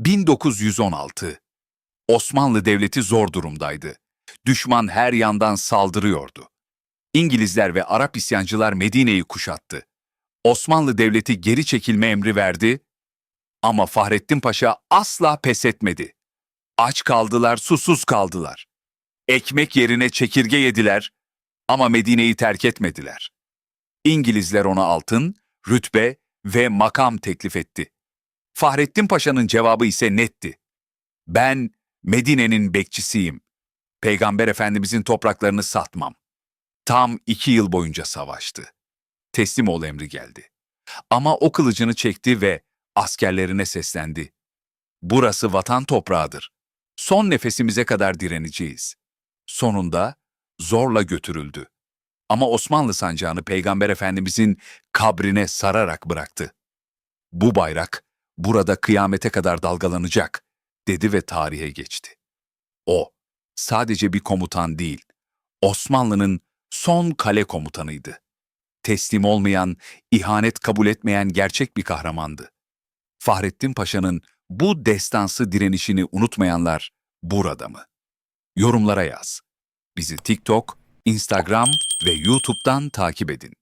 1916. Osmanlı Devleti zor durumdaydı. Düşman her yandan saldırıyordu. İngilizler ve Arap isyancılar Medine'yi kuşattı. Osmanlı Devleti geri çekilme emri verdi ama Fahrettin Paşa asla pes etmedi. Aç kaldılar, susuz kaldılar. Ekmek yerine çekirge yediler ama Medine'yi terk etmediler. İngilizler ona altın, rütbe ve makam teklif etti. Fahrettin Paşa'nın cevabı ise netti. Ben Medine'nin bekçisiyim. Peygamber Efendimizin topraklarını satmam. Tam iki yıl boyunca savaştı. Teslim ol emri geldi. Ama o kılıcını çekti ve askerlerine seslendi. Burası vatan toprağıdır. Son nefesimize kadar direneceğiz. Sonunda zorla götürüldü. Ama Osmanlı sancağını Peygamber Efendimizin kabrine sararak bıraktı. Bu bayrak burada kıyamete kadar dalgalanacak, dedi ve tarihe geçti. O, sadece bir komutan değil, Osmanlı'nın son kale komutanıydı. Teslim olmayan, ihanet kabul etmeyen gerçek bir kahramandı. Fahrettin Paşa'nın bu destansı direnişini unutmayanlar burada mı? Yorumlara yaz. Bizi TikTok, Instagram ve YouTube'dan takip edin.